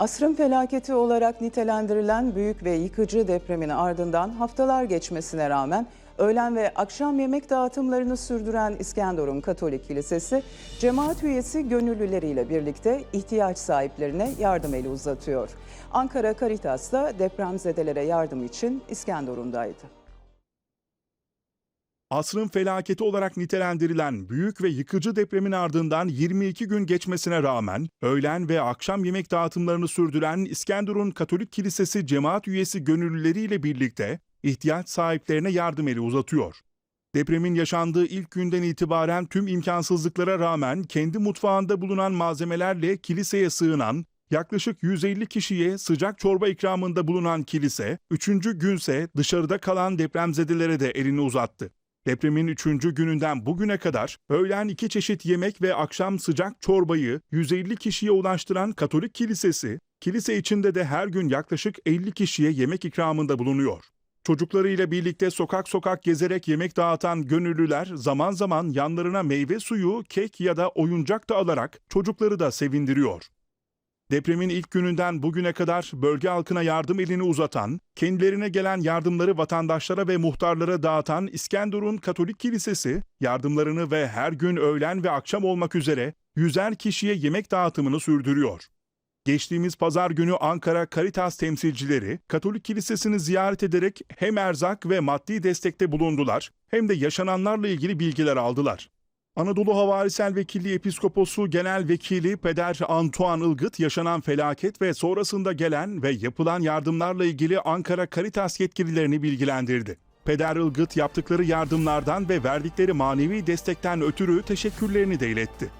Asrın felaketi olarak nitelendirilen büyük ve yıkıcı depremin ardından haftalar geçmesine rağmen öğlen ve akşam yemek dağıtımlarını sürdüren İskenderun Katolik Kilisesi, cemaat üyesi gönüllüleriyle birlikte ihtiyaç sahiplerine yardım eli uzatıyor. Ankara Caritas da depremzedelere yardım için İskenderun'daydı. Asrın felaketi olarak nitelendirilen büyük ve yıkıcı depremin ardından 22 gün geçmesine rağmen öğlen ve akşam yemek dağıtımlarını sürdüren İskenderun Katolik Kilisesi cemaat üyesi gönüllüleriyle birlikte ihtiyaç sahiplerine yardım eli uzatıyor. Depremin yaşandığı ilk günden itibaren tüm imkansızlıklara rağmen kendi mutfağında bulunan malzemelerle kiliseye sığınan yaklaşık 150 kişiye sıcak çorba ikramında bulunan kilise, üçüncü günse dışarıda kalan depremzedelere de elini uzattı. Depremin üçüncü gününden bugüne kadar öğlen iki çeşit yemek ve akşam sıcak çorbayı 150 kişiye ulaştıran Katolik Kilisesi, kilise içinde de her gün yaklaşık 50 kişiye yemek ikramında bulunuyor. Çocuklarıyla birlikte sokak sokak gezerek yemek dağıtan gönüllüler zaman zaman yanlarına meyve suyu, kek ya da oyuncak da alarak çocukları da sevindiriyor. Depremin ilk gününden bugüne kadar bölge halkına yardım elini uzatan, kendilerine gelen yardımları vatandaşlara ve muhtarlara dağıtan İskenderun Katolik Kilisesi, yardımlarını ve her gün öğlen ve akşam olmak üzere yüzer kişiye yemek dağıtımını sürdürüyor. Geçtiğimiz pazar günü Ankara Caritas temsilcileri Katolik Kilisesi'ni ziyaret ederek hem erzak ve maddi destekte bulundular hem de yaşananlarla ilgili bilgiler aldılar. Anadolu Havarisel Vekilliği Episkoposu Genel Vekili Peder Antoine Ilgıt yaşanan felaket ve sonrasında gelen ve yapılan yardımlarla ilgili Ankara Caritas yetkililerini bilgilendirdi. Peder Ilgıt yaptıkları yardımlardan ve verdikleri manevi destekten ötürü teşekkürlerini de iletti.